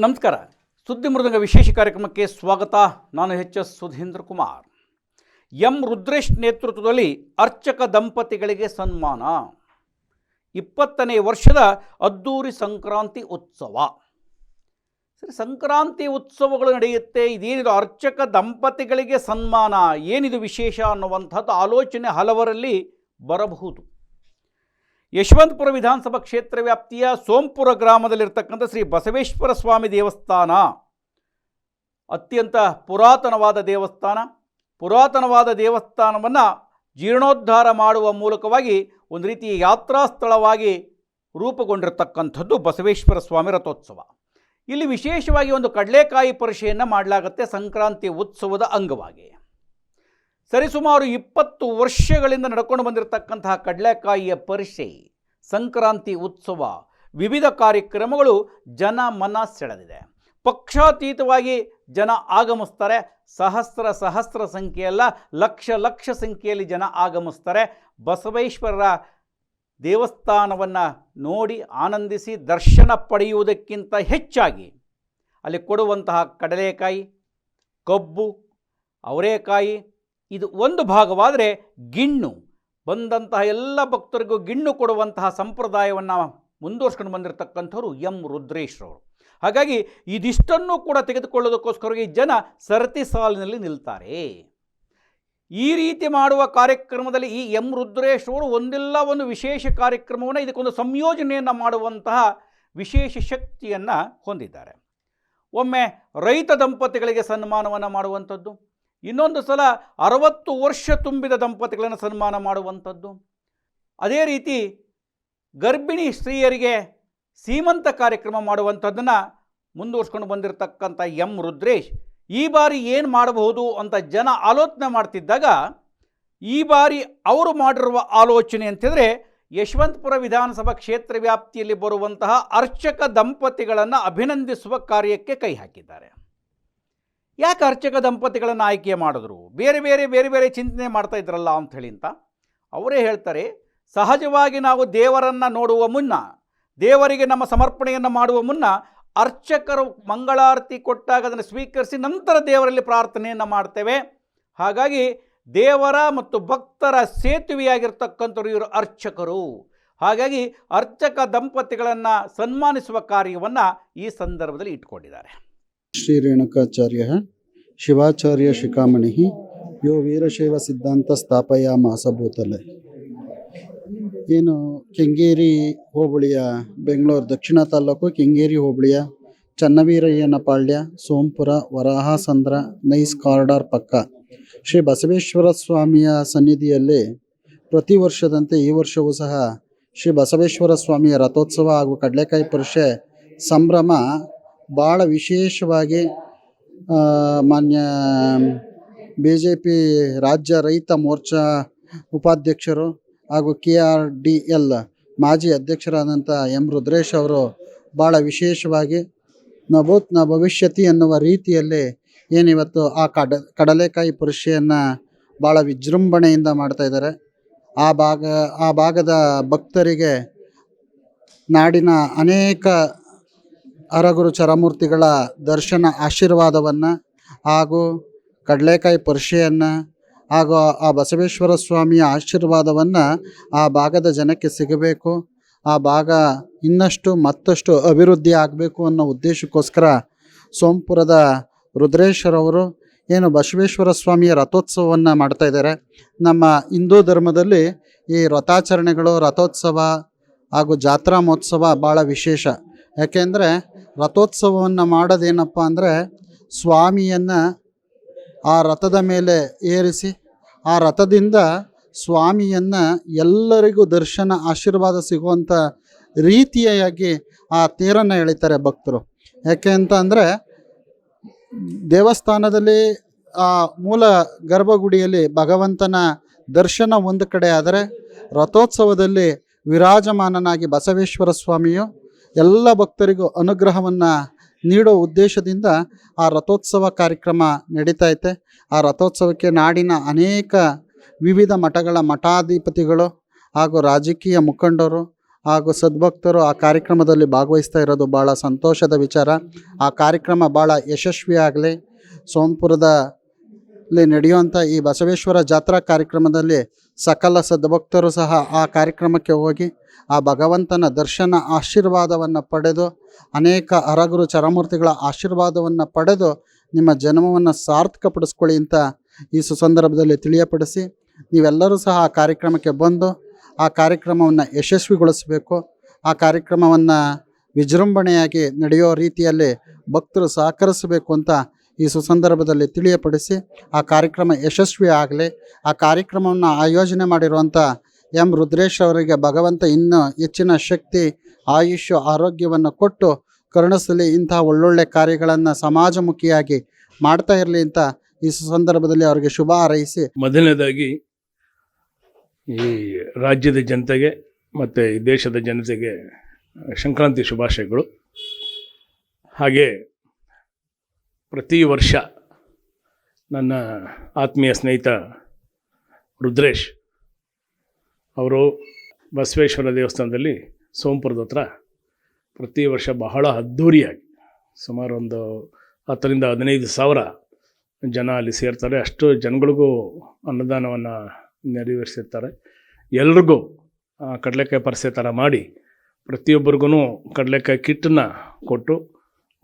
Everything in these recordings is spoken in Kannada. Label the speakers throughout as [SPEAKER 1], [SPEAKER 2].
[SPEAKER 1] ನಮಸ್ಕಾರ. ಸುದ್ದಿ ಮೃದಂಗ ವಿಶೇಷ ಕಾರ್ಯಕ್ರಮಕ್ಕೆ ಸ್ವಾಗತ. ನಾನು H S Sudhindra Kumar. M Rudresh ನೇತೃತ್ವದಲ್ಲಿ ಅರ್ಚಕ ದಂಪತಿಗಳಿಗೆ ಸನ್ಮಾನ. ಇಪ್ಪತ್ತನೇ ವರ್ಷದ ಅದ್ದೂರಿ ಸಂಕ್ರಾಂತಿ ಉತ್ಸವ. ಸರಿ, ಸಂಕ್ರಾಂತಿ ಉತ್ಸವಗಳು ನಡೆಯುತ್ತೆ, ಇದೇನಿದು ಅರ್ಚಕ ದಂಪತಿಗಳಿಗೆ ಸನ್ಮಾನ, ಏನಿದು ವಿಶೇಷ ಅನ್ನುವಂಥದ್ದು ಆಲೋಚನೆ ಹಲವರಲ್ಲಿ ಬರಬಹುದು. ಯಶವಂತಪುರ ವಿಧಾನಸಭಾ ಕ್ಷೇತ್ರ ವ್ಯಾಪ್ತಿಯ ಸೋಂಪುರ ಗ್ರಾಮದಲ್ಲಿರ್ತಕ್ಕಂಥ ಶ್ರೀ ಬಸವೇಶ್ವರ ಸ್ವಾಮಿ ದೇವಸ್ಥಾನ. ಅತ್ಯಂತ ಪುರಾತನವಾದ ದೇವಸ್ಥಾನ. ಪುರಾತನವಾದ ದೇವಸ್ಥಾನವನ್ನು ಜೀರ್ಣೋದ್ಧಾರ ಮಾಡುವ ಮೂಲಕವಾಗಿ ಒಂದು ರೀತಿಯ ಯಾತ್ರಾ ಸ್ಥಳವಾಗಿ ರೂಪುಗೊಂಡಿರತಕ್ಕಂಥದ್ದು ಬಸವೇಶ್ವರ ಸ್ವಾಮಿ ರಥೋತ್ಸವ. ಇಲ್ಲಿ ವಿಶೇಷವಾಗಿ ಒಂದು ಕಡಲೆಕಾಯಿ ಪರಿಷೆಯನ್ನು ಮಾಡಲಾಗುತ್ತೆ ಸಂಕ್ರಾಂತಿ ಉತ್ಸವದ ಅಂಗವಾಗಿ. ಸರಿಸುಮಾರು ಇಪ್ಪತ್ತು ವರ್ಷಗಳಿಂದ ನಡ್ಕೊಂಡು ಬಂದಿರತಕ್ಕಂತಹ ಕಡಲೆಕಾಯಿಯ ಪರಿಷೆ, ಸಂಕ್ರಾಂತಿ ಉತ್ಸವ, ವಿವಿಧ ಕಾರ್ಯಕ್ರಮಗಳು ಜನ ಮನ ಸೆಳೆದಿದೆ. ಪಕ್ಷಾತೀತವಾಗಿ ಜನ ಆಗಮಿಸ್ತಾರೆ. ಸಹಸ್ರ ಸಹಸ್ರ ಸಂಖ್ಯೆಯಲ್ಲ, ಲಕ್ಷ ಲಕ್ಷ ಸಂಖ್ಯೆಯಲ್ಲಿ ಜನ ಆಗಮಿಸ್ತಾರೆ. ಬಸವೇಶ್ವರರ ದೇವಸ್ಥಾನವನ್ನು ನೋಡಿ ಆನಂದಿಸಿ ದರ್ಶನ ಪಡೆಯುವುದಕ್ಕಿಂತ ಹೆಚ್ಚಾಗಿ ಅಲ್ಲಿ ಕೊಡುವಂತಹ ಕಡಲೆಕಾಯಿ, ಕಬ್ಬು, ಅವರೇಕಾಯಿ ಇದು ಒಂದು ಭಾಗವಾದರೆ ಗಿಣ್ಣು. ಬಂದಂತಹ ಎಲ್ಲ ಭಕ್ತರಿಗೂ ಗಿಣ್ಣು ಕೊಡುವಂತಹ ಸಂಪ್ರದಾಯವನ್ನು ಮುಂದುವರ್ಸ್ಕೊಂಡು ಬಂದಿರತಕ್ಕಂಥವ್ರು ಎಂ ರುದ್ರೇಶ್ರವರು. ಹಾಗಾಗಿ ಇದಿಷ್ಟನ್ನು ಕೂಡ ತೆಗೆದುಕೊಳ್ಳೋದಕ್ಕೋಸ್ಕರವಾಗಿ ಜನ ಸರತಿ ಸಾಲಿನಲ್ಲಿ ನಿಲ್ತಾರೆ. ಈ ರೀತಿ ಮಾಡುವ ಕಾರ್ಯಕ್ರಮದಲ್ಲಿ ಈ ಎಂ ರುದ್ರೇಶ್ ಅವರು ಒಂದಿಲ್ಲ ಒಂದು ವಿಶೇಷ ಕಾರ್ಯಕ್ರಮವನ್ನು, ಇದಕ್ಕೊಂದು ಸಂಯೋಜನೆಯನ್ನು ಮಾಡುವಂತಹ ವಿಶೇಷ ಶಕ್ತಿಯನ್ನು ಹೊಂದಿದ್ದಾರೆ. ಒಮ್ಮೆ ರೈತ ದಂಪತಿಗಳಿಗೆ ಸನ್ಮಾನವನ್ನು ಮಾಡುವಂಥದ್ದು. ಇನ್ನೊಂದು ಸಲ ಅರವತ್ತು ವರ್ಷ ತುಂಬಿದ ದಂಪತಿಗಳನ್ನು ಸನ್ಮಾನ ಮಾಡುವಂಥದ್ದು. ಅದೇ ರೀತಿ ಗರ್ಭಿಣಿ ಸ್ತ್ರೀಯರಿಗೆ ಸೀಮಂತ ಕಾರ್ಯಕ್ರಮ ಮಾಡುವಂಥದ್ದನ್ನು ಮುಂದುವರ್ಸ್ಕೊಂಡು ಬಂದಿರತಕ್ಕಂಥ ಎಂ ರುದ್ರೇಶ್, ಈ ಬಾರಿ ಏನು ಮಾಡಬಹುದು ಅಂತ ಜನ ಆಲೋಚನೆ ಮಾಡ್ತಿದ್ದಾಗ, ಈ ಬಾರಿ ಅವರು ಮಾಡಿರುವ ಆಲೋಚನೆ ಅಂತಿದ್ರೆ ಯಶವಂತಪುರ ವಿಧಾನಸಭಾ ಕ್ಷೇತ್ರ ವ್ಯಾಪ್ತಿಯಲ್ಲಿ ಬರುವಂತಹ ಅರ್ಚಕ ದಂಪತಿಗಳನ್ನು ಅಭಿನಂದಿಸುವ ಕಾರ್ಯಕ್ಕೆ ಕೈ ಹಾಕಿದ್ದಾರೆ. ಯಾಕೆ ಅರ್ಚಕ ದಂಪತಿಗಳನ್ನು ಆಯ್ಕೆ ಮಾಡಿದ್ರು? ಬೇರೆ ಬೇರೆ ಬೇರೆ ಬೇರೆ ಚಿಂತನೆ ಮಾಡ್ತಾ ಇದ್ರಲ್ಲ ಅಂಥೇಳಿ ಅಂತ ಅವರೇ ಹೇಳ್ತಾರೆ, ಸಹಜವಾಗಿ ನಾವು ದೇವರನ್ನು ನೋಡುವ ಮುನ್ನ, ದೇವರಿಗೆ ನಮ್ಮ ಸಮರ್ಪಣೆಯನ್ನು ಮಾಡುವ ಮುನ್ನ ಅರ್ಚಕರು ಮಂಗಳಾರತಿ ಕೊಟ್ಟಾಗ ಅದನ್ನು ಸ್ವೀಕರಿಸಿ ನಂತರ ದೇವರಲ್ಲಿ ಪ್ರಾರ್ಥನೆಯನ್ನು ಮಾಡ್ತೇವೆ. ಹಾಗಾಗಿ ದೇವರ ಮತ್ತು ಭಕ್ತರ ಸೇತುವೆಯಾಗಿರ್ತಕ್ಕಂಥವ್ರು ಇವರು ಅರ್ಚಕರು. ಹಾಗಾಗಿ ಅರ್ಚಕ ದಂಪತಿಗಳನ್ನು ಸನ್ಮಾನಿಸುವ ಕಾರ್ಯವನ್ನು ಈ ಸಂದರ್ಭದಲ್ಲಿ ಇಟ್ಕೊಂಡಿದ್ದಾರೆ.
[SPEAKER 2] ಶ್ರೀ ರೇಣುಕಾಚಾರ್ಯ ಶಿವಾಚಾರ್ಯ ಶಿಖಾಮಣಿ ಯೋ ವೀರಶೈವ ಸಿದ್ಧಾಂತ ಸ್ಥಾಪಯ ಮಾಸಭೂತಲೆ ಏನು, ಕೆಂಗೇರಿ ಹೋಬಳಿಯ ಬೆಂಗಳೂರು, ದಕ್ಷಿಣ ತಾಲೂಕು ಕೆಂಗೇರಿ ಹೋಬಳಿಯ ಚನ್ನವೀರಯ್ಯನಪಾಳ್ಯ ಸೋಂಪುರ, ವರಾಹಸಂದ್ರ, ನೈಸ್ ಕಾರಿಡಾರ್ ಪಕ್ಕ. ಶ್ರೀ ಬಸವೇಶ್ವರ ಸ್ವಾಮಿಯ ಸನ್ನಿಧಿಯಲ್ಲಿ ಪ್ರತಿ ವರ್ಷದಂತೆ ಈ ವರ್ಷವೂ ಸಹ ಶ್ರೀ ಬಸವೇಶ್ವರ ಸ್ವಾಮಿಯ ರಥೋತ್ಸವ ಹಾಗೂ ಕಡಲೆಕಾಯಿ ಪುರುಷೆ ಸಂಭ್ರಮ ಭಾಳ ವಿಶೇಷವಾಗಿ ಮಾನ್ಯ ಬಿ ಜೆ ಪಿ ರಾಜ್ಯ ರೈತ ಮೋರ್ಚಾ ಉಪಾಧ್ಯಕ್ಷರು ಹಾಗೂ ಕೆ ಆರ್ ಡಿ ಎಲ್ ಮಾಜಿ ಅಧ್ಯಕ್ಷರಾದಂಥ ಎಂ ರುದ್ರೇಶ್ ಅವರು ಭಾಳ ವಿಶೇಷವಾಗಿ ನಭೂತ್ನ ಭವಿಷ್ಯತಿ ಎನ್ನುವ ರೀತಿಯಲ್ಲಿ ಏನಿವತ್ತು ಆ ಕಡ, ಕಡಲೆಕಾಯಿ ಪರಿಷೆಯನ್ನು ಭಾಳ ವಿಜೃಂಭಣೆಯಿಂದ ಮಾಡ್ತಾ ಇದ್ದಾರೆ. ಆ ಭಾಗ, ಆ ಭಾಗದ ಭಕ್ತರಿಗೆ ನಾಡಿನ ಅನೇಕ ಹರಗುರು ಚರಮೂರ್ತಿಗಳ ದರ್ಶನ ಆಶೀರ್ವಾದವನ್ನು ಹಾಗೂ ಕಡಲೆಕಾಯಿ ಪರಿಷೆಯನ್ನು ಹಾಗೂ ಆ ಬಸವೇಶ್ವರ ಸ್ವಾಮಿಯ ಆಶೀರ್ವಾದವನ್ನು ಆ ಭಾಗದ ಜನಕ್ಕೆ ಸಿಗಬೇಕು. ಆ ಭಾಗ ಇನ್ನಷ್ಟು ಮತ್ತಷ್ಟು ಅಭಿವೃದ್ಧಿ ಆಗಬೇಕು ಅನ್ನೋ ಉದ್ದೇಶಕ್ಕೋಸ್ಕರ ಸೋಂಪುರದ ರುದ್ರೇಶ್ವರವರು ಏನು ಬಸವೇಶ್ವರ ಸ್ವಾಮಿಯ ರಥೋತ್ಸವವನ್ನು ಮಾಡ್ತಾ ಇದ್ದಾರೆ. ನಮ್ಮ ಹಿಂದೂ ಧರ್ಮದಲ್ಲಿ ಈ ರಥಾಚರಣೆಗಳು, ರಥೋತ್ಸವ ಹಾಗೂ ಜಾತ್ರಾ ಮಹೋತ್ಸವ ಭಾಳ ವಿಶೇಷ. ಯಾಕೆಂದರೆ ರಥೋತ್ಸವವನ್ನು ಮಾಡೋದೇನಪ್ಪ ಅಂದರೆ ಸ್ವಾಮಿಯನ್ನು ಆ ರಥದ ಮೇಲೆ ಏರಿಸಿ, ಆ ರಥದಿಂದ ಸ್ವಾಮಿಯನ್ನು ಎಲ್ಲರಿಗೂ ದರ್ಶನ, ಆಶೀರ್ವಾದ ಸಿಗುವಂಥ ರೀತಿಯಾಗಿ ಆ ತೇರನ್ನು ಎಳಿತಾರೆ ಭಕ್ತರು. ಯಾಕೆ ಅಂತ ಅಂದರೆ ದೇವಸ್ಥಾನದಲ್ಲಿ ಆ ಮೂಲ ಗರ್ಭಗುಡಿಯಲ್ಲಿ ಭಗವಂತನ ದರ್ಶನ ಒಂದು ಕಡೆ ಆದರೆ ರಥೋತ್ಸವದಲ್ಲಿ ವಿರಾಜಮಾನನಾಗಿ ಬಸವೇಶ್ವರ ಸ್ವಾಮಿಯು ಎಲ್ಲ ಭಕ್ತರಿಗೂ ಅನುಗ್ರಹವನ್ನು ನೀಡೋ ಉದ್ದೇಶದಿಂದ ಆ ರಥೋತ್ಸವ ಕಾರ್ಯಕ್ರಮ ನಡೀತಾ ಐತೆ. ಆ ರಥೋತ್ಸವಕ್ಕೆ ನಾಡಿನ ಅನೇಕ ವಿವಿಧ ಮಠಗಳ ಮಠಾಧಿಪತಿಗಳು ಹಾಗೂ ರಾಜಕೀಯ ಮುಖಂಡರು ಹಾಗೂ ಸದ್ಭಕ್ತರು ಆ ಕಾರ್ಯಕ್ರಮದಲ್ಲಿ ಭಾಗವಹಿಸ್ತಾ ಇರೋದು ಭಾಳ ಸಂತೋಷದ ವಿಚಾರ. ಆ ಕಾರ್ಯಕ್ರಮ ಭಾಳ ಯಶಸ್ವಿಯಾಗಲಿ ಸೋಂಪುರದಲ್ಲಿ ನಡೆಯುವಂಥ ಈ ಬಸವೇಶ್ವರ ಜಾತ್ರಾ ಕಾರ್ಯಕ್ರಮದಲ್ಲಿ ಸಕಲ ಸದ್ಭಕ್ತರು ಸಹ ಆ ಕಾರ್ಯಕ್ರಮಕ್ಕೆ ಹೋಗಿ ಆ ಭಗವಂತನ ದರ್ಶನ ಆಶೀರ್ವಾದವನ್ನು ಪಡೆದು ಅನೇಕ ಅರಗುರು ಚರಮೂರ್ತಿಗಳ ಆಶೀರ್ವಾದವನ್ನು ಪಡೆದು ನಿಮ್ಮ ಜನ್ಮವನ್ನು ಸಾರ್ಥಕಪಡಿಸ್ಕೊಳ್ಳಿ ಅಂತ ಈ ಸುಸಂದರ್ಭದಲ್ಲಿ ತಿಳಿಯಪಡಿಸಿ ನೀವೆಲ್ಲರೂ ಸಹ ಆ ಕಾರ್ಯಕ್ರಮಕ್ಕೆ ಬಂದು ಆ ಕಾರ್ಯಕ್ರಮವನ್ನು ಯಶಸ್ವಿಗೊಳಿಸಬೇಕು. ಆ ಕಾರ್ಯಕ್ರಮವನ್ನು ವಿಜೃಂಭಣೆಯಾಗಿ ನಡೆಯೋ ರೀತಿಯಲ್ಲಿ ಭಕ್ತರು ಸಹಕರಿಸಬೇಕು ಅಂತ ಈ ಸುಸಂದರ್ಭದಲ್ಲಿ ತಿಳಿಯಪಡಿಸಿ ಆ ಕಾರ್ಯಕ್ರಮ ಯಶಸ್ವಿ ಆಗಲಿ, ಆ ಕಾರ್ಯಕ್ರಮವನ್ನು ಆಯೋಜನೆ ಮಾಡಿರುವಂಥ ಎಂ ರುದ್ರೇಶ್ ಅವರಿಗೆ ಭಗವಂತ ಇನ್ನೂ ಹೆಚ್ಚಿನ ಶಕ್ತಿ, ಆಯುಷ್ಯ, ಆರೋಗ್ಯವನ್ನು ಕೊಟ್ಟು ಕರುಣಿಸಲಿ. ಇಂತಹ ಒಳ್ಳೊಳ್ಳೆ ಕಾರ್ಯಗಳನ್ನು ಸಮಾಜಮುಖಿಯಾಗಿ ಮಾಡ್ತಾ ಇರಲಿ ಅಂತ ಈ ಸಂದರ್ಭದಲ್ಲಿ ಅವರಿಗೆ ಶುಭ ಹಾರೈಸಿ.
[SPEAKER 3] ಮೊದಲನೇದಾಗಿ ಈ ರಾಜ್ಯದ ಜನತೆಗೆ ಮತ್ತು ದೇಶದ ಜನತೆಗೆ ಸಂಕ್ರಾಂತಿ ಶುಭಾಶಯಗಳು. ಹಾಗೆ ಪ್ರತಿ ವರ್ಷ ನನ್ನ ಆತ್ಮೀಯ ಸ್ನೇಹಿತ ರುದ್ರೇಶ್ ಅವರು ಬಸವೇಶ್ವರ ದೇವಸ್ಥಾನದಲ್ಲಿ ಸೋಂಪುರದ ಹತ್ರ ಪ್ರತಿ ವರ್ಷ ಬಹಳ ಅದ್ಧೂರಿಯಾಗಿ ಸುಮಾರು ಒಂದು ಹತ್ತರಿಂದ ಹದಿನೈದು ಸಾವಿರ ಜನ ಅಲ್ಲಿ ಸೇರ್ತಾರೆ. ಅಷ್ಟು ಜನಗಳಿಗೂ ಅನ್ನದಾನವನ್ನು ನೆರವೇರಿಸಿರ್ತಾರೆ. ಎಲ್ರಿಗೂ ಕಡಲೆಕಾಯಿ ಪರಿಸೆ ಥರ ಮಾಡಿ ಪ್ರತಿಯೊಬ್ಬರಿಗೂ ಕಡಲೆಕಾಯಿ ಕಿಟ್ಟನ್ನು ಕೊಟ್ಟು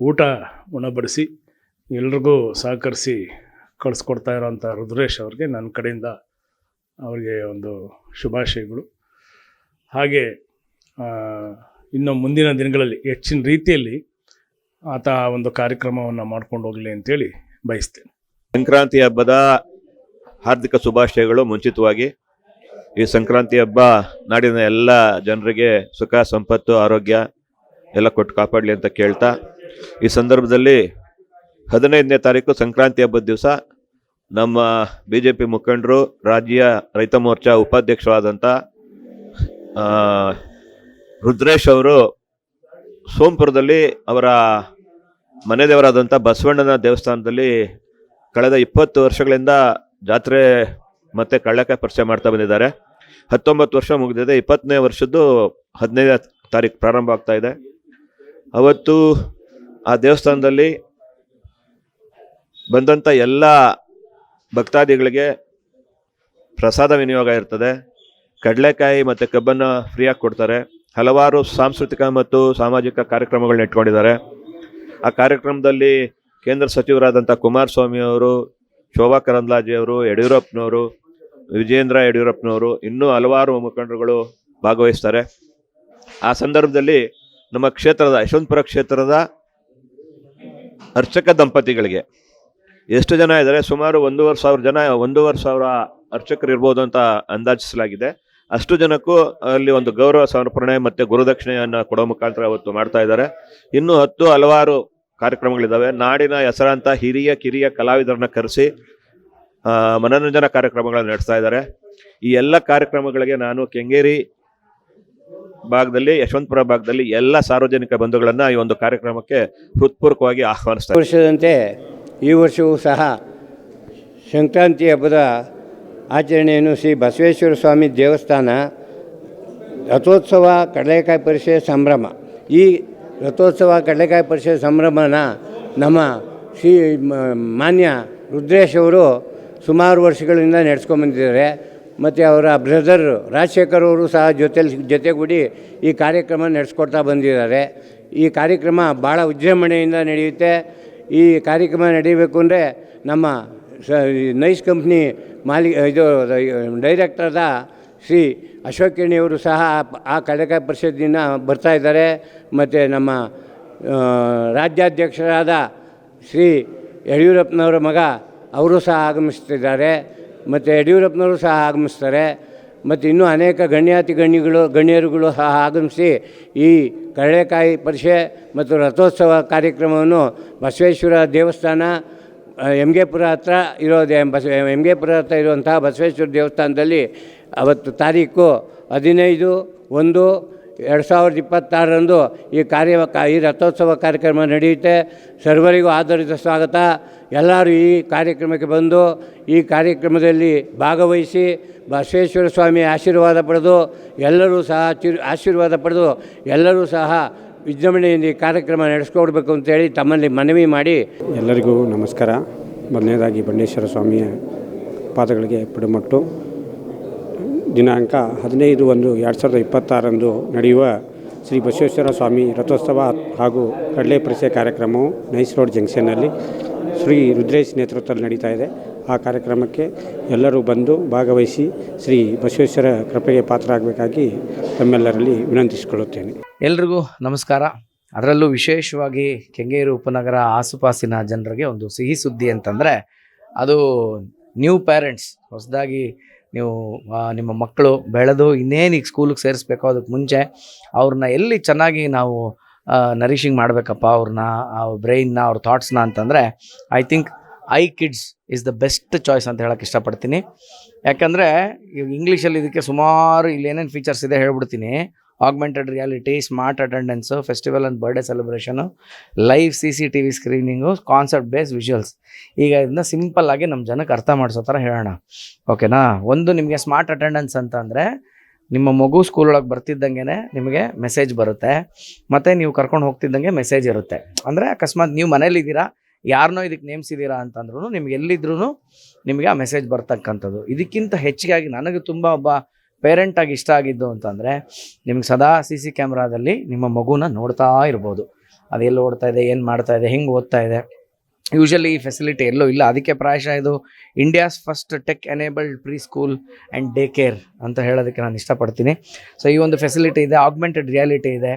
[SPEAKER 3] ಊಟ ಉಣಬಡಿಸಿ ಎಲ್ರಿಗೂ ಸಹಕರಿಸಿ ಕಳಿಸ್ಕೊಡ್ತಾ ಇರೋಂಥ ರುದ್ರೇಶ್ ಅವ್ರಿಗೆ ನನ್ನ ಕಡೆಯಿಂದ ಅವರಿಗೆ ಒಂದು ಶುಭಾಶಯಗಳು. ಹಾಗೆ ಇನ್ನು ಮುಂದಿನ ದಿನಗಳಲ್ಲಿ ಹೆಚ್ಚಿನ ರೀತಿಯಲ್ಲಿ ಆತ ಒಂದು ಕಾರ್ಯಕ್ರಮವನ್ನು ಮಾಡ್ಕೊಂಡು ಹೋಗಲಿ ಅಂತೇಳಿ ಬಯಸ್ತೇನೆ.
[SPEAKER 4] ಸಂಕ್ರಾಂತಿ ಹಬ್ಬದ ಹಾರ್ದಿಕ ಶುಭಾಶಯಗಳು ಮುಂಚಿತವಾಗಿ. ಈ ಸಂಕ್ರಾಂತಿ ಹಬ್ಬ ನಾಡಿನ ಎಲ್ಲ ಜನರಿಗೆ ಸುಖ, ಸಂಪತ್ತು, ಆರೋಗ್ಯ ಎಲ್ಲ ಕೊಟ್ಟು ಕಾಪಾಡಲಿ ಅಂತ ಕೇಳ್ತಾ, ಈ ಸಂದರ್ಭದಲ್ಲಿ ಹದಿನೈದನೇ ತಾರೀಕು ಸಂಕ್ರಾಂತಿ ಹಬ್ಬದ ದಿವಸ ನಮ್ಮ ಬಿ ಜೆ ಪಿ ಮುಖಂಡರು, ರಾಜ್ಯ ರೈತ ಮೋರ್ಚಾ ಉಪಾಧ್ಯಕ್ಷರಾದಂಥ ರುದ್ರೇಶ್ ಅವರು ಸೋಂಪುರದಲ್ಲಿ ಅವರ ಮನೆದೇವರಾದಂಥ ಬಸವಣ್ಣನ ದೇವಸ್ಥಾನದಲ್ಲಿ ಕಳೆದ ಇಪ್ಪತ್ತು ವರ್ಷಗಳಿಂದ ಜಾತ್ರೆ ಮತ್ತು ಕಳ್ಳಕಾಯಿ ಪರಿಚಯ ಮಾಡ್ತಾ ಬಂದಿದ್ದಾರೆ. ಹತ್ತೊಂಬತ್ತು ವರ್ಷ ಮುಗಿದಿದೆ. ಇಪ್ಪತ್ತನೇ ವರ್ಷದ್ದು ಹದಿನೈದನೇ ತಾರೀಕು ಪ್ರಾರಂಭ ಆಗ್ತಾ ಇದೆ. ಅವತ್ತು ಆ ದೇವಸ್ಥಾನದಲ್ಲಿ ಬಂದಂಥ ಎಲ್ಲ ಭಕ್ತಾದಿಗಳಿಗೆ ಪ್ರಸಾದ ವಿನಿಯೋಗ ಇರ್ತದೆ. ಕಡಲೆಕಾಯಿ ಮತ್ತು ಕಬ್ಬನ್ನು ಫ್ರೀಯಾಗಿ ಕೊಡ್ತಾರೆ. ಹಲವಾರು ಸಾಂಸ್ಕೃತಿಕ ಮತ್ತು ಸಾಮಾಜಿಕ ಕಾರ್ಯಕ್ರಮಗಳನ್ನ ಇಟ್ಕೊಂಡಿದ್ದಾರೆ. ಆ ಕಾರ್ಯಕ್ರಮದಲ್ಲಿ ಕೇಂದ್ರ ಸಚಿವರಾದಂಥ ಕುಮಾರಸ್ವಾಮಿ ಅವರು, ಶೋಭಾ ಕರಂದ್ಲಾಜೆಯವರು ಯಡಿಯೂರಪ್ಪನವರು ವಿಜೇಂದ್ರ ಯಡಿಯೂರಪ್ಪನವರು ಇನ್ನೂ ಹಲವಾರು ಮುಖಂಡರುಗಳು ಭಾಗವಹಿಸ್ತಾರೆ. ಆ ಸಂದರ್ಭದಲ್ಲಿ ನಮ್ಮ ಕ್ಷೇತ್ರದ ಯಶವಂತಪುರ ಕ್ಷೇತ್ರದ ಅರ್ಚಕ ದಂಪತಿಗಳಿಗೆ ಎಷ್ಟು ಜನ ಇದ್ದಾರೆ? ಸುಮಾರು ಒಂದೂವರೆ ಸಾವಿರ ಜನ, ಒಂದೂವರೆ ಸಾವಿರ ಅರ್ಚಕರು ಇರ್ಬೋದು ಅಂತ ಅಂದಾಜಿಸಲಾಗಿದೆ. ಅಷ್ಟು ಜನಕ್ಕೂ ಅಲ್ಲಿ ಒಂದು ಗೌರವ ಸಮರ್ಪಣೆ ಮತ್ತು ಗುರುದಕ್ಷಿಣೆಯನ್ನು ಕೊಡೋ ಮುಖಾಂತರ ಅವತ್ತು ಮಾಡ್ತಾ ಇದ್ದಾರೆ. ಇನ್ನೂ ಹತ್ತು ಹಲವಾರು ಕಾರ್ಯಕ್ರಮಗಳಿದ್ದಾವೆ ನಾಡಿನ ಹೆಸರಾಂತ ಹಿರಿಯ, ಕಿರಿಯ ಕಲಾವಿದರನ್ನ ಕರೆಸಿ ಮನೋರಂಜನಾ ಕಾರ್ಯಕ್ರಮಗಳನ್ನು ನಡೆಸ್ತಾ ಇದ್ದಾರೆ. ಈ ಎಲ್ಲ ಕಾರ್ಯಕ್ರಮಗಳಿಗೆ ನಾನು ಕೆಂಗೇರಿ ಭಾಗದಲ್ಲಿ, ಯಶವಂತಪುರ ಭಾಗದಲ್ಲಿ ಎಲ್ಲ ಸಾರ್ವಜನಿಕ ಬಂಧುಗಳನ್ನು ಈ ಒಂದು ಕಾರ್ಯಕ್ರಮಕ್ಕೆ ಹೃತ್ಪೂರ್ವಕವಾಗಿ
[SPEAKER 5] ಆಹ್ವಾನಿಸ್ತಾರೆ ಈ ವರ್ಷವೂ ಸಹ ಸಂಕ್ರಾಂತಿ ಹಬ್ಬದ ಆಚರಣೆಯನ್ನು ಶ್ರೀ ಬಸವೇಶ್ವರ ಸ್ವಾಮಿ ದೇವಸ್ಥಾನ ರಥೋತ್ಸವ ಕಡಲೆಕಾಯಿ ಪರಿಷೆ ಸಂಭ್ರಮ. ಈ ರಥೋತ್ಸವ ಕಡಲೆಕಾಯಿ ಪರಿಷೆ ಸಂಭ್ರಮನ ನಮ್ಮ ಶ್ರೀ ಮಾನ್ಯ ರುದ್ರೇಶ್ ಅವರು ಸುಮಾರು ವರ್ಷಗಳಿಂದ ನಡೆಸ್ಕೊಂಬಂದಿದ್ದಾರೆ ಮತ್ತು ಅವರ ಬ್ರದರ್ ರಾಜಶೇಖರ್ ಅವರು ಸಹ ಜೊತೆಲಿ, ಜೊತೆಗೂಡಿ ಈ ಕಾರ್ಯಕ್ರಮ ನಡೆಸ್ಕೊಡ್ತಾ ಬಂದಿದ್ದಾರೆ. ಈ ಕಾರ್ಯಕ್ರಮ ಭಾಳ ವಿಜೃಂಭಣೆಯಿಂದ ನಡೆಯುತ್ತೆ. ಈ ಕಾರ್ಯಕ್ರಮ ನಡೀಬೇಕು ಅಂದರೆ ನಮ್ಮ ಸ ನೈಸ್ ಕಂಪ್ನಿ ಮಾಲಿ, ಇದು ಡೈರೆಕ್ಟರ್ದ ಶ್ರೀ ಅಶೋಕ್ ಅವರು ಸಹ ಆ ಕಡಕ ಪರಿಷತ್ತಿನ ಬರ್ತಾ ಇದ್ದಾರೆ. ಮತ್ತು ನಮ್ಮ ರಾಜ್ಯಾಧ್ಯಕ್ಷರಾದ ಶ್ರೀ ಯಡಿಯೂರಪ್ಪನವರ ಮಗ ಅವರು ಸಹ ಆಗಮಿಸ್ತಿದ್ದಾರೆ. ಮತ್ತು ಯಡಿಯೂರಪ್ಪನವರು ಸಹ ಆಗಮಿಸ್ತಾರೆ. ಮತ್ತು ಇನ್ನೂ ಅನೇಕ ಗಣ್ಯಾತಿ ಗಣ್ಯಗಳು, ಗಣ್ಯರುಗಳು ಸಹ ಆಗಮಿಸಿ ಈ ಕಡಲೆಕಾಯಿ ಪರಿಷೆ ಮತ್ತು ರಥೋತ್ಸವ ಕಾರ್ಯಕ್ರಮವನ್ನು ಬಸವೇಶ್ವರ ದೇವಸ್ಥಾನ ಎಮ್ಗೆಪುರ ಹತ್ರ ಇರೋದೆ, ಬಸ, ಎಮ್ಗೆಪುರ ಹತ್ರ ಇರುವಂತಹ ಬಸವೇಶ್ವರ ದೇವಸ್ಥಾನದಲ್ಲಿ ಅವತ್ತು ತಾರೀಕು ಹದಿನೈದು, ಒಂದು ಎರಡು ಸಾವಿರದ ಇಪ್ಪತ್ತಾರರಂದು ಈ ಕಾರ್ಯ ಈ ರಥೋತ್ಸವ ಕಾರ್ಯಕ್ರಮ ನಡೆಯುತ್ತೆ. ಸರ್ವರಿಗೂ ಆಧಾರಿತ ಸ್ವಾಗತ. ಎಲ್ಲರೂ ಈ ಕಾರ್ಯಕ್ರಮಕ್ಕೆ ಬಂದು ಈ ಕಾರ್ಯಕ್ರಮದಲ್ಲಿ ಭಾಗವಹಿಸಿ ಬಸವೇಶ್ವರ ಸ್ವಾಮಿ ಆಶೀರ್ವಾದ ಪಡೆದು ಎಲ್ಲರೂ ಸಹ ಚಿರು ಆಶೀರ್ವಾದ ಪಡೆದು ಎಲ್ಲರೂ ಸಹ ವಿಜೃಂಭಣೆಯಿಂದ ಈ ಕಾರ್ಯಕ್ರಮ ನಡೆಸ್ಕೊಡ್ಬೇಕು ಅಂತೇಳಿ ತಮ್ಮಲ್ಲಿ ಮನವಿ ಮಾಡಿ
[SPEAKER 6] ಎಲ್ಲರಿಗೂ ನಮಸ್ಕಾರ. ಮೊದಲನೇದಾಗಿ ಬಂಡೇಶ್ವರ ಸ್ವಾಮಿಯ ಪಾದಗಳಿಗೆ ಪುಡಮಟ್ಟು. ದಿನಾಂಕ ಹದಿನೈದು ಒಂದು ಎರಡು ಸಾವಿರದ ಇಪ್ಪತ್ತಾರಂದು ನಡೆಯುವ ಶ್ರೀ ಬಸವೇಶ್ವರ ಸ್ವಾಮಿ ರಥೋತ್ಸವ ಹಾಗೂ ಕಡಲೆ ಪರಿಚಯ ಕಾರ್ಯಕ್ರಮವು ನೈಸ್ ರೋಡ್ ಜಂಕ್ಷನ್ನಲ್ಲಿ ಶ್ರೀ ರುದ್ರೇಶ್ ನೇತೃತ್ವದಲ್ಲಿ ನಡೀತಾ ಇದೆ. ಆ ಕಾರ್ಯಕ್ರಮಕ್ಕೆ ಎಲ್ಲರೂ ಬಂದು ಭಾಗವಹಿಸಿ ಶ್ರೀ ಬಸವೇಶ್ವರ ಕೃಪೆಗೆ ಪಾತ್ರರಾಗಬೇಕಾಗಿ ತಮ್ಮೆಲ್ಲರಲ್ಲಿ ವಿನಂತಿಸಿಕೊಳ್ಳುತ್ತೇನೆ.
[SPEAKER 7] ಎಲ್ರಿಗೂ ನಮಸ್ಕಾರ. ಅದರಲ್ಲೂ ವಿಶೇಷವಾಗಿ ಕೆಂಗೇರು ಉಪನಗರ ಆಸುಪಾಸಿನ ಜನರಿಗೆ ಒಂದು ಸಿಹಿ ಸುದ್ದಿ ಅಂತಂದರೆ ಅದು ನ್ಯೂ ಪೇರೆಂಟ್ಸ್ ಹೊಸದಾಗಿ ನೀವು ನಿಮ್ಮ ಮಕ್ಕಳು ಬೆಳೆದು ಇನ್ನೇನು ಈಗ ಸ್ಕೂಲಿಗೆ ಸೇರಿಸ್ಬೇಕೋ ಅದಕ್ಕೆ ಮುಂಚೆ ಅವ್ರನ್ನ ಎಲ್ಲಿ ಚೆನ್ನಾಗಿ ನಾವು ನರಿಷಿಂಗ್ ಮಾಡಬೇಕಪ್ಪ ಅವ್ರನ್ನ ಅವ್ರ ಬ್ರೈನ್ನ ಅವ್ರ ಥಾಟ್ಸ್ನ ಅಂತಂದರೆ I think I kids is the best choice ಅಂತ ಹೇಳೋಕ್ಕೆ ಇಷ್ಟಪಡ್ತೀನಿ. ಯಾಕಂದರೆ ಈಗ ಇಂಗ್ಲೀಷಲ್ಲಿ ಇದಕ್ಕೆ ಸುಮಾರು ಇಲ್ಲಿ ಏನೇನು ಫೀಚರ್ಸ್ ಇದೆ ಹೇಳ್ಬಿಡ್ತೀನಿ. Augmented reality smart attendance festival and birthday celebration live C C T V screening concept base visuals ಈಗ ಇದನ್ನ ಸಿಂಪಲ್ ಆಗಿ ನಮ್ಮ ಜನಕ್ಕೆ ಅರ್ಥ ಮಾಡಿಸೋ ಥರ ಹೇಳೋಣ. ಓಕೆನಾ ಒಂದು ನಿಮಗೆ ಸ್ಮಾರ್ಟ್ ಅಟೆಂಡೆನ್ಸ್ ಅಂತ ಅಂದರೆ ನಿಮ್ಮ ಮಗು ಸ್ಕೂಲ್ ಒಳಗೆ ಬರ್ತಿದ್ದಂಗೆ ನಿಮಗೆ ಮೆಸೇಜ್ ಬರುತ್ತೆ. ಮತ್ತು ನೀವು ಕರ್ಕೊಂಡು ಹೋಗ್ತಿದ್ದಂಗೆ ಮೆಸೇಜ್ ಇರುತ್ತೆ. ಅಂದರೆ ಅಕಸ್ಮಾತ್ ನೀವು ಮನೇಲಿದ್ದೀರಾ ಯಾರನ್ನೋ ಇದಕ್ಕೆ ನೇಮಿಸಿದ್ದೀರಾ ಅಂತಂದ್ರೂ ನಿಮ್ಗೆ ಎಲ್ಲಿದ್ರೂ ನಿಮಗೆ ಆ ಮೆಸೇಜ್ ಬರ್ತಕ್ಕಂಥದ್ದು. ಇದಕ್ಕಿಂತ ಹೆಚ್ಚಿಗಾಗಿ ನನಗೆ ತುಂಬ ಒಬ್ಬ ಪೇರೆಂಟಾಗಿ ಇಷ್ಟ ಆಗಿದ್ದು ಅಂತಂದರೆ ನಿಮ್ಗೆ ಸದಾ ಸಿ ಸಿ ಕ್ಯಾಮ್ರಾದಲ್ಲಿ ನಿಮ್ಮ ಮಗುನ ನೋಡ್ತಾ ಇರ್ಬೋದು. ಅದೆಲ್ಲಿ ಓಡ್ತಾ ಇದೆ, ಏನು ಮಾಡ್ತಾ ಇದೆ, ಹೆಂಗೆ ಓದ್ತಾ ಇದೆ. ಯೂಶಲಿ ಈ ಫೆಸಿಲಿಟಿ ಎಲ್ಲೂ ಇಲ್ಲ. ಅದಕ್ಕೆ ಪ್ರಾಯಶಃ ಇದು India's first tech enabled pre school and day care ಅಂತ ಹೇಳೋದಕ್ಕೆ ನಾನು ಇಷ್ಟಪಡ್ತೀನಿ. ಸೊ ಈ ಒಂದು ಫೆಸಿಲಿಟಿ ಇದೆ ಆಗ್ಮೆಂಟೆಡ್ ರಿಯಾಲಿಟಿ ಇದೆ.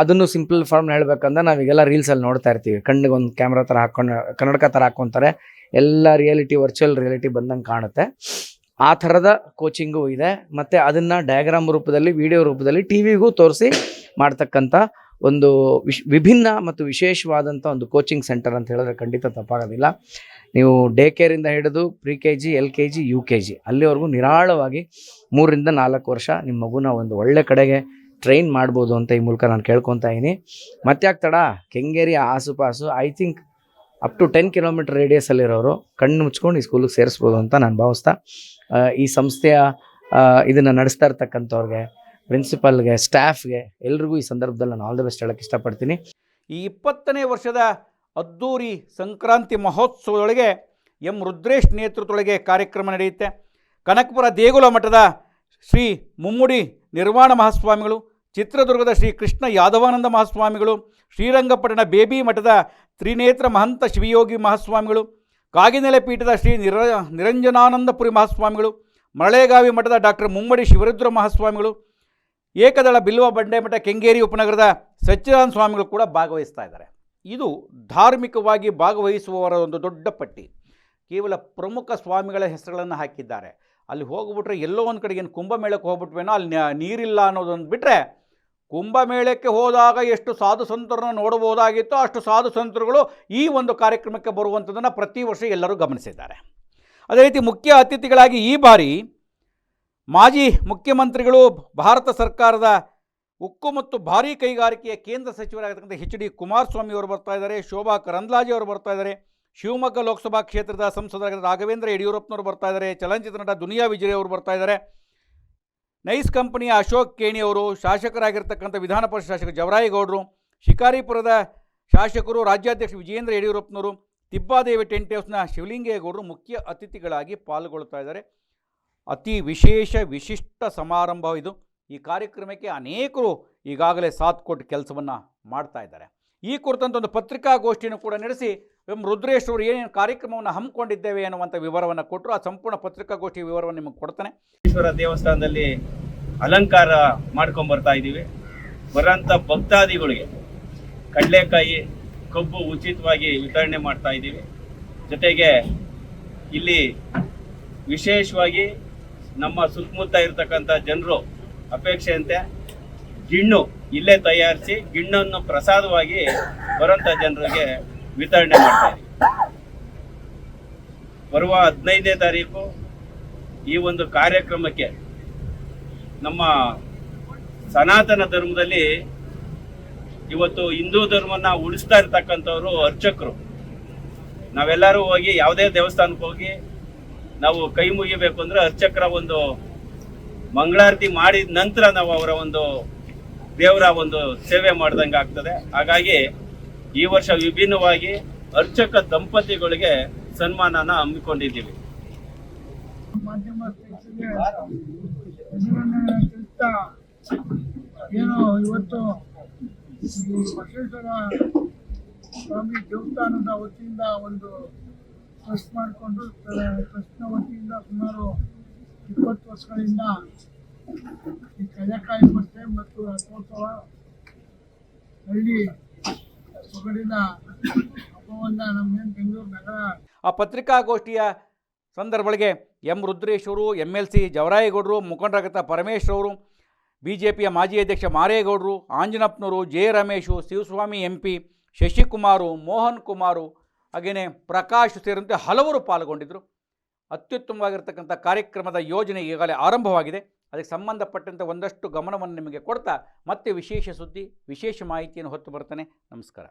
[SPEAKER 7] ಅದನ್ನು ಸಿಂಪಲ್ ಫಾರ್ಮ್ ಹೇಳ್ಬೇಕಂದ್ರೆ ನಾವೀಗೆಲ್ಲ ರೀಲ್ಸಲ್ಲಿ ನೋಡ್ತಾ ಇರ್ತೀವಿ. ಕಣ್ಣಿಗೆ ಒಂದು ಕ್ಯಾಮ್ರಾ ಥರ ಹಾಕ್ಕೊಂಡು ಕನ್ನಡಕ ಥರ ಹಾಕ್ಕೊತಾರೆ ಎಲ್ಲ ರಿಯಾಲಿಟಿ ವರ್ಚುವಲ್ ರಿಯಾಲಿಟಿ ಬಂದಂಗೆ ಕಾಣುತ್ತೆ. ಆ ಥರದ ಕೋಚಿಂಗು ಇದೆ. ಮತ್ತು ಅದನ್ನು ಡಯಾಗ್ರಾಮ್ ರೂಪದಲ್ಲಿ ವಿಡಿಯೋ ರೂಪದಲ್ಲಿ ಟಿ ವಿಗೂ ತೋರಿಸಿ ಮಾಡ್ತಕ್ಕಂಥ ಒಂದು ವಿಶ್, ವಿಭಿನ್ನ ಮತ್ತು ವಿಶೇಷವಾದಂಥ ಒಂದು ಕೋಚಿಂಗ್ ಸೆಂಟರ್ ಅಂತ ಹೇಳಿದ್ರೆ ಖಂಡಿತ ತಪ್ಪಾಗೋದಿಲ್ಲ. ನೀವು ಡೇ ಕೇರಿಂದ ಹಿಡಿದು pre K G L K G U K G ಅಲ್ಲಿವರೆಗೂ ನಿರಾಳವಾಗಿ ಮೂರರಿಂದ ನಾಲ್ಕು ವರ್ಷ ನಿಮ್ಮ ಮಗುನ ಒಂದು ಒಳ್ಳೆ ಕಡೆಗೆ ಟ್ರೈನ್ ಮಾಡ್ಬೋದು ಅಂತ ಈ ಮೂಲಕ ನಾನು ಕೇಳ್ಕೊತಾ ಇದ್ದೀನಿ. ಮತ್ತ್ಯಾಕೆ ತಡ Kengeri ಆಸುಪಾಸು I think up to ten kilometre ರೇಡಿಯಸಲ್ಲಿರೋರು ಕಣ್ಣು ಮುಚ್ಕೊಂಡು ಈ ಸ್ಕೂಲಿಗೆ ಸೇರಿಸ್ಬೋದು ಅಂತ ನಾನು ಭಾವಿಸ್ತಾ ಈ ಸಂಸ್ಥೆಯ ಇದನ್ನು ನಡೆಸ್ತಾ ಇರ್ತಕ್ಕಂಥವ್ರಿಗೆ ಪ್ರಿನ್ಸಿಪಲ್ಗೆ ಸ್ಟಾಫ್ಗೆ ಎಲ್ರಿಗೂ ಈ ಸಂದರ್ಭದಲ್ಲಿ ನಾನು ಆಲ್ ದ ಬೆಸ್ಟ್ ಹೇಳಕ್ಕೆ ಇಷ್ಟಪಡ್ತೀನಿ.
[SPEAKER 1] ಈ ಇಪ್ಪತ್ತನೇ ವರ್ಷದ ಅದ್ದೂರಿ ಸಂಕ್ರಾಂತಿ ಮಹೋತ್ಸವದೊಳಗೆ ಎಂ ರುದ್ರೇಶ್ ನೇತೃತ್ವದೊಳಗೆ ಕಾರ್ಯಕ್ರಮ ನಡೆಯುತ್ತೆ. ಕನಕಪುರ ದೇಗುಲ ಮಠದ ಶ್ರೀ ಮುಮ್ಮುಡಿ ನಿರ್ವಾಣ ಮಹಾಸ್ವಾಮಿಗಳು ಚಿತ್ರದುರ್ಗದ ಶ್ರೀ ಕೃಷ್ಣ ಯಾದವಾನಂದ ಮಹಾಸ್ವಾಮಿಗಳು, ಶ್ರೀರಂಗಪಟ್ಟಣ ಬೇಬಿ ಮಠದ ತ್ರಿನೇತ್ರ ಮಹಂತ ಶಿವಯೋಗಿ ಮಹಾಸ್ವಾಮಿಗಳು, ಕಾಗಿನೆಲೆ ಪೀಠದ ಶ್ರೀ ನಿರ, ನಿರಂಜನಾನಂದಪುರಿ ಮಹಾಸ್ವಾಮಿಗಳು ಮಳೆಗಾವಿ ಮಠದ ಡಾಕ್ಟರ್ ಮುಮ್ಮಡಿ ಶಿವರುದ್ರ ಮಹಾಸ್ವಾಮಿಗಳು, ಏಕದಳ ಬಿಲ್ವ ಬಂಡೆಮಠ ಕೆಂಗೇರಿ ಉಪನಗರದ ಸಚ್ಚಿದಾನಂದ ಸ್ವಾಮಿಗಳು ಕೂಡ ಭಾಗವಹಿಸ್ತಾ ಇದ್ದಾರೆ. ಇದು ಧಾರ್ಮಿಕವಾಗಿ ಭಾಗವಹಿಸುವವರ ಒಂದು ದೊಡ್ಡ ಪಟ್ಟಿ. ಕೇವಲ ಪ್ರಮುಖ ಸ್ವಾಮಿಗಳ ಹೆಸರುಗಳನ್ನು ಹಾಕಿದ್ದಾರೆ. ಅಲ್ಲಿ ಹೋಗ್ಬಿಟ್ರೆ ಎಲ್ಲೋ ಒಂದು ಕಡೆಗೆ ಏನು ಕುಂಭಮೇಳಕ್ಕೆ ಹೋಗ್ಬಿಟ್ವೇನೋ, ಅಲ್ಲಿ ನೀರಿಲ್ಲ ಅನ್ನೋದನ್ನು ಬಿಟ್ಟರೆ ಕುಂಭಮೇಳಕ್ಕೆ ಹೋದಾಗ ಎಷ್ಟು ಸಾಧು ಸಂತರನ್ನು ನೋಡಬಹುದಾಗಿತ್ತೋ ಅಷ್ಟು ಸಾಧು ಸಂತರುಗಳು ಈ ಒಂದು ಕಾರ್ಯಕ್ರಮಕ್ಕೆ ಬರುವಂಥದ್ದನ್ನು ಪ್ರತಿ ವರ್ಷ ಎಲ್ಲರೂ ಗಮನಿಸಿದ್ದಾರೆ. ಅದೇ ರೀತಿ ಮುಖ್ಯ ಅತಿಥಿಗಳಾಗಿ ಈ ಬಾರಿ ಮಾಜಿ ಮುಖ್ಯಮಂತ್ರಿಗಳು ಭಾರತ ಸರ್ಕಾರದ ಉಕ್ಕು ಮತ್ತು ಭಾರೀ ಕೈಗಾರಿಕೆಯ ಕೇಂದ್ರ ಸಚಿವರಾಗಿರ್ತಕ್ಕಂಥ ಎಚ್ ಡಿ ಕುಮಾರಸ್ವಾಮಿ ಅವರು ಬರ್ತಾ ಇದ್ದಾರೆ ಶೋಭಾ ಕರಂದ್ಲಾಜೆ ಅವರು ಬರ್ತಾ ಇದ್ದಾರೆ, ಶಿವಮೊಗ್ಗ ಲೋಕಸಭಾ ಕ್ಷೇತ್ರದ ಸಂಸದರಾಗಿದ್ದ ರಾಘವೇಂದ್ರ ಯಡಿಯೂರಪ್ಪನವರು ಬರ್ತಾ ಇದ್ದಾರೆ, ಚಲನಚಿತ್ರ ನಟ ದುನಿಯಾ ವಿಜಯ್ ಅವರು ಬರ್ತಾ ಇದ್ದಾರೆ. ನೈಸ್ ಕಂಪನಿಯ ಅಶೋಕ್ ಕೇಣಿ ಅವರು ಶಾಸಕರಾಗಿರ್ತಕ್ಕಂಥ ವಿಧಾನ ಪರಿಷತ್ ಶಾಸಕ ಜವರಾಯಗೌಡರು, ಶಿಕಾರಿಪುರದ ಶಾಸಕರು, ರಾಜ್ಯಾಧ್ಯಕ್ಷ ವಿಜೇಂದ್ರ ಯಡಿಯೂರಪ್ಪನವರು ತಿಬ್ಬಾದೇವಿ ಟೆಂಟ್ ಹೌಸ್ನ ಶಿವಲಿಂಗೇಗೌಡರು ಮುಖ್ಯ ಅತಿಥಿಗಳಾಗಿ ಪಾಲ್ಗೊಳ್ತಾ ಇದ್ದಾರೆ. ಅತಿ ವಿಶೇಷ ವಿಶಿಷ್ಟ ಸಮಾರಂಭ ಇದು. ಈ ಕಾರ್ಯಕ್ರಮಕ್ಕೆ ಅನೇಕರು ಈಗಾಗಲೇ ಸಾಥ್ ಕೊಟ್ಟು ಕೆಲಸವನ್ನು ಮಾಡ್ತಾ ಇದ್ದಾರೆ. ಈ ಕುರಿತಂತ ಒಂದು ಪತ್ರಿಕಾಗೋಷ್ಠಿಯನ್ನು ಕೂಡ ನಡೆಸಿ ಎಂ ರುದ್ರೇಶ್ ಅವರು ಏನೇನು ಕಾರ್ಯಕ್ರಮವನ್ನು ಹಮ್ಮಿಕೊಂಡಿದ್ದೇವೆ ಅನ್ನುವಂಥ ವಿವರವನ್ನು ಕೊಟ್ಟರು ಆ ಸಂಪೂರ್ಣ ಪತ್ರಿಕಾಗೋಷ್ಠಿ ವಿವರವನ್ನು ನಿಮಗೆ ಕೊಡ್ತಾನೆ.
[SPEAKER 8] ಈಶ್ವರ ದೇವಸ್ಥಾನದಲ್ಲಿ ಅಲಂಕಾರ ಮಾಡ್ಕೊಂಡ್ ಬರ್ತಾ ಇದ್ದೀವಿ. ಬರೋಂಥ ಭಕ್ತಾದಿಗಳಿಗೆ ಕಡಲೆಕಾಯಿ ಕಬ್ಬು ಉಚಿತವಾಗಿ ವಿತರಣೆ ಮಾಡ್ತಾ ಇದ್ದೀವಿ. ಜೊತೆಗೆ ಇಲ್ಲಿ ವಿಶೇಷವಾಗಿ ನಮ್ಮ ಸುತ್ತಮುತ್ತ ಇರತಕ್ಕಂಥ ಜನರು ಅಪೇಕ್ಷೆಯಂತೆ ಗಿಣ್ಣು ಇಲ್ಲೇ ತಯಾರಿಸಿ ಗಿಣ್ಣನ್ನು ಪ್ರಸಾದವಾಗಿ ಬರೋಂಥ ಜನರಿಗೆ ವಿತರಣೆ ಮಾಡ್ತಾ ಇದ್ದೀವಿ. ಬರುವ ಹದಿನೈದನೇ ತಾರೀಕು ಈ ಒಂದು ಕಾರ್ಯಕ್ರಮಕ್ಕೆ ನಮ್ಮ ಸನಾತನ ಧರ್ಮದಲ್ಲಿ ಇವತ್ತು ಹಿಂದೂ ಧರ್ಮನ ಉಳಿಸ್ತಾ ಇರ್ತಕ್ಕಂಥವ್ರು ಅರ್ಚಕರು. ನಾವೆಲ್ಲರೂ ಹೋಗಿ ಯಾವುದೇ ದೇವಸ್ಥಾನಕ್ಕೆ ಹೋಗಿ ನಾವು ಕೈ ಮುಗಿಬೇಕು ಅಂದ್ರೆ ಅರ್ಚಕರ ಒಂದು ಮಂಗಳಾರತಿ ಮಾಡಿದ ನಂತರ ನಾವು ಅವರ ಒಂದು ದೇವರ ಒಂದು ಸೇವೆ ಮಾಡ್ದಂಗೆ ಆಗ್ತದೆ. ಹಾಗಾಗಿ ಈ ವರ್ಷ ವಿಭಿನ್ನವಾಗಿ ಅರ್ಚಕ ದಂಪತಿಗಳಿಗೆ ಸನ್ಮಾನನ ಹಮ್ಮಿಕೊಂಡಿದ್ದೀವಿ.
[SPEAKER 9] ಏನು ಇವತ್ತು ಬಸವೇಶ್ವರ ಸ್ವಾಮಿ ದೇವಸ್ಥಾನದ ವತಿಯಿಂದ ಒಂದು ಟ್ರಸ್ಟ್ ಮಾಡಿಕೊಂಡು, ಟ್ರಸ್ಟ್ನ ವತಿಯಿಂದ ಸುಮಾರು ಇಪ್ಪತ್ತು ವರ್ಷಗಳಿಂದ ಈ ಬಟ್ಟೆ ಮತ್ತು ರಥೋತ್ಸವ ಹಳ್ಳಿ
[SPEAKER 1] ಆ ಪತ್ರಿಕಾಗೋಷ್ಠಿಯ ಸಂದರ್ಭಗಳಿಗೆ ಎಂ ರುದ್ರೇಶ್ವರು ಎಂ ಎಲ್ ಸಿ ಜವರಾಯೇಗೌಡರು ಮುಖಂಡರಾಗತ್ತ ಪರಮೇಶ್ ಅವರು ಬಿ ಜೆ ಪಿಯ ಮಾಜಿ ಅಧ್ಯಕ್ಷ ಮಾರೇಗೌಡರು, ಆಂಜನಪ್ಪನವರು, J Ramesh, Shivaswamy M P Shashikumar, Mohan Kumar ಹಾಗೆಯೇ ಪ್ರಕಾಶ್ ಸೇರಿದಂತೆ ಹಲವರು ಪಾಲ್ಗೊಂಡಿದ್ದರು. ಅತ್ಯುತ್ತಮವಾಗಿರ್ತಕ್ಕಂಥ ಕಾರ್ಯಕ್ರಮದ ಯೋಜನೆ ಈಗಾಗಲೇ ಆರಂಭವಾಗಿದೆ. ಅದಕ್ಕೆ ಸಂಬಂಧಪಟ್ಟಂಥ ಒಂದಷ್ಟು ಗಮನವನ್ನು ನಿಮಗೆ ಕೊಡ್ತಾ ಮತ್ತೆ ವಿಶೇಷ ಸುದ್ದಿ ವಿಶೇಷ ಮಾಹಿತಿಯನ್ನು ಹೊತ್ತು ಬರ್ತಾನೆ ನಮಸ್ಕಾರ.